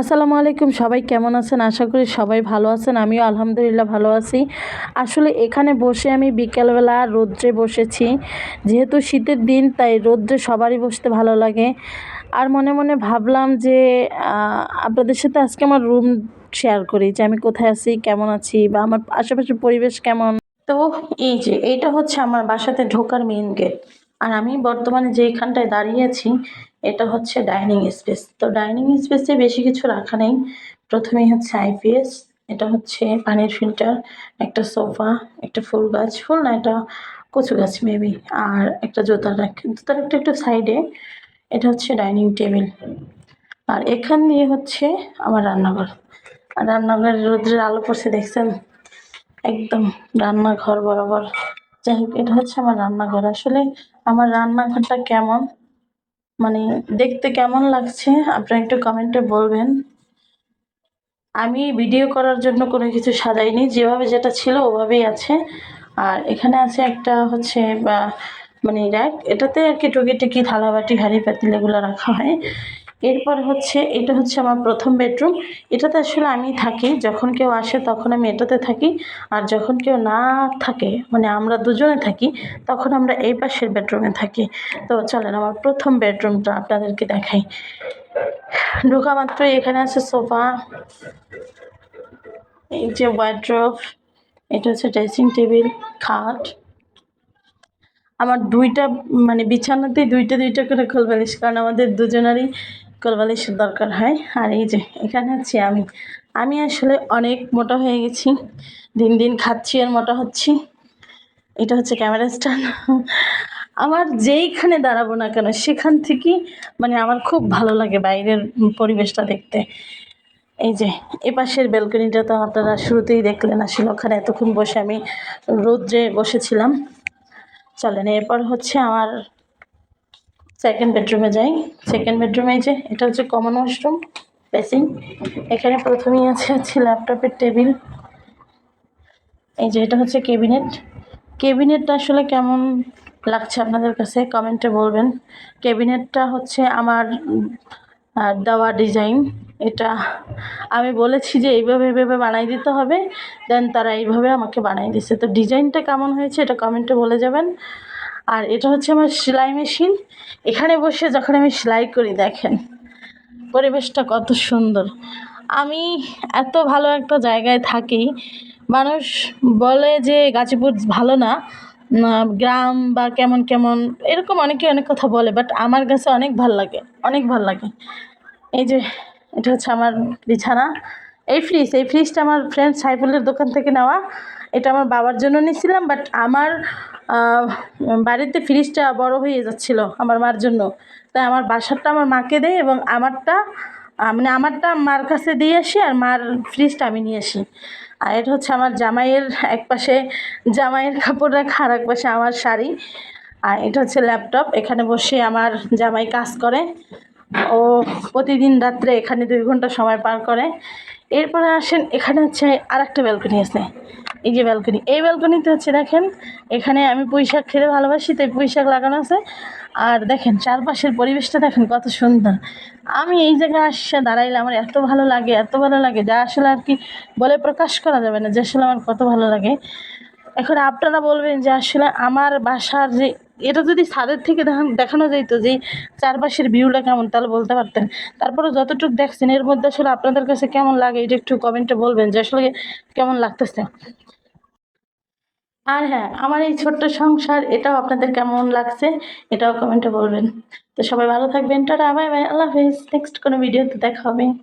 আসসালামু আলাইকুম, সবাই কেমন আছেন? আশা করি সবাই ভালো আছেন। আমিও আলহামদুলিল্লাহ ভালো আছি। আসলে এখানে বসে আমি বিকেলবেলা রোদ্রে বসেছি। যেহেতু শীতের দিন, তাই রোদ্রে সবারই বসতে ভালো লাগে। আর মনে মনে ভাবলাম যে আপনাদের সাথে আজকে আমার রুম শেয়ার করি, যে আমি কোথায় আছি, কেমন আছি, বা আমার আশেপাশের পরিবেশ কেমন? তো এই যে, এইটা হচ্ছে আমার বাসাতে ঢোকার মেন গেট আর আমি বর্তমানে যেইখানটায় দাঁড়িয়ে আছি এটা হচ্ছে ডাইনিং স্পেস। তো ডাইনিং স্পেসে বেশি কিছু রাখা নেই। প্রথমেই হচ্ছে আইপিএস এটা হচ্ছে পানির ফিল্টার, একটা সোফা, একটা ফুল গাছ। ফুল না, এটা কচু গাছ, মেবি। আর একটা জুতার রাখ, জুতার একটা একটু সাইডে এটা হচ্ছে ডাইনিং টেবিল। আর এখান দিয়ে হচ্ছে আমার রান্নাঘর। আর রান্নাঘরের রোদ্রের আলো পড়ছে, দেখছেন? একদম রান্নাঘর বরাবর। যাই হোক, এটা হচ্ছে আমার রান্নাঘর। আসলে আমার রান্নাঘরটা কেমন? মানে দেখতে কেমন লাগছে, আপনারা একটু কমেন্টে বলবেন। আমি ভিডিও করার জন্য কোনো কিছু সাজাইনি, যেভাবে যেটা ছিল ওভাবেই আছে। আর এখানে আছে একটা হচ্ছে মানে র্যাক এটাতে আর কি টুকিটাকি থালাবাটি হাঁড়ি পাতিল এগুলো রাখা হয়। এরপর হচ্ছে, এটা হচ্ছে আমার প্রথম বেডরুম এটাতে আসলে আমি থাকি, যখন কেউ আসে তখন আমি এটাতে থাকি। আর যখন কেউ না থাকে মানে আমরা দুজনে থাকি, তখন আমরা এই পাশের বেডরুমে থাকি। তো চলেন, আমার প্রথম বেডরুমটা আপনাদেরকে দেখাই। ঢোকা মাত্রই এখানে আছে সোফা, এই যে ওয়ার্ড্রোব এটা হচ্ছে ড্রেসিং টেবিল খাট। আমার দুইটা মানে বিছানাতেই দুইটা দুইটা করে কোলবালিশ কারণ আমাদের দুজনেরই কোলবালিশের দরকার হয়। আর এই যে, এখানে হচ্ছে আমি। আমি আসলে অনেক মোটা হয়ে গেছি। দিন দিন খাচ্ছি আর মোটা হচ্ছি। এটা হচ্ছে ক্যামেরা স্ট্যান্ড। আমার যেইখানে দাঁড়াবো না কেন, সেখান থেকেই মানে আমার খুব ভালো লাগে বাইরের পরিবেশটা দেখতে। এই যে, এ পাশের ব্যালকনিটা তো আপনারা শুরুতেই দেখলেন আসলে, ওখানে এতক্ষণ বসে আমি রোদ্রে বসেছিলাম। চলেন, এরপর হচ্ছে আমার সেকেন্ড বেডরুমে যাই। সেকেন্ড বেডরুমে যে, এটা হচ্ছে কমন ওয়াশরুম বেসিং এখানে প্রথমেই আছে হচ্ছে ল্যাপটপের টেবিল। এই যে, এটা হচ্ছে কেবিনেট কেবিনেটটা আসলে কেমন লাগছে আপনাদের কাছে? কমেন্টে বলবেন। কেবিনেটটা হচ্ছে আমার দেওয়া ডিজাইন এটা আমি বলেছি যে, এইভাবে এইভাবে বানাই দিতে হবে। দেন তারা এইভাবে আমাকে বানাই দিছে তো ডিজাইনটা কেমন হয়েছে, এটা কমেন্টে বলে যাবেন। আর এটা হচ্ছে আমার সেলাই মেশিন। এখানে বসে যখন আমি সেলাই করি, দেখেন পরিবেশটা কত সুন্দর। আমি এত ভালো একটা জায়গায় থাকি, মানুষ বলে যে গাজীপুর ভালো না গ্রাম বা কেমন কেমন, এরকম অনেকে অনেক কথা বলে বাট আমার কাছে অনেক ভালো লাগে, অনেক ভালো লাগে। এই যে, এটা হচ্ছে আমার বিছানা। এই ফ্রিজ এই ফ্রিজটা আমার ফ্রেন্ড সাইফুলের দোকান থেকে নেওয়া। এটা আমার বাবার জন্য নিয়েছিলাম বাট আমার বাড়িতে ফ্রিজটা বড় হয়ে যাচ্ছিল আমার মার জন্য। তাই আমার বাসারটা আমার মাকে দেয় এবং আমারটা মানে আমারটা মার কাছে দিয়ে আসি আর মার ফ্রিজটা আমি নিয়ে আসি। আর এটা হচ্ছে আমার জামাইয়ের এক পাশে, জামাইয়ের কাপড় রাখা আর এক পাশে আমার শাড়ি। আর এটা হচ্ছে ল্যাপটপ এখানে বসে আমার জামাই কাজ করে। ও প্রতিদিন রাত্রে এখানে দুই ঘণ্টা সময় পার করে। এরপরে আসেন, এখানে হচ্ছে আর একটা ব্যালকনি আছে। এই যে ব্যালকনি এই ব্যালকনিতে হচ্ছে দেখেন, এখানে আমি পুঁইশাক খেতে ভালোবাসি, তাই পুঁই শাক লাগানো আছে। আর দেখেন, চারপাশের পরিবেশটা দেখেন কত সুন্দর। আমি এই জায়গায় আসছে দাঁড়াইলে আমার এত ভালো লাগে, এত ভালো লাগে, যা আসলে আর কি বলে প্রকাশ করা যাবে না, যে আসলে আমার কত ভালো লাগে। এখন আপনারা বলবেন যে আসলে আমার বাসার যে এটা যদি ছাদের থেকে দেখান- যেত যে চারপাশের ভিউটা কেমন, তাহলে বলতে পারতেন। তারপরে যতটুকু দেখছেন, এর মধ্যে আসলে আপনাদের কাছে কেমন লাগে এটা একটু কমেন্টে বলবেন যে আসলে কেমন লাগতেছে। আর হ্যাঁ আমার এই ছোট্ট সংসার, এটাও আপনাদের কেমন লাগছে, এটাও কমেন্টে বলবেন। তো সবাই ভালো থাকবেন, টাটা বাই বাই আল্লাহ হাফেজ নেক্সট কোনো ভিডিওতে দেখা হবে।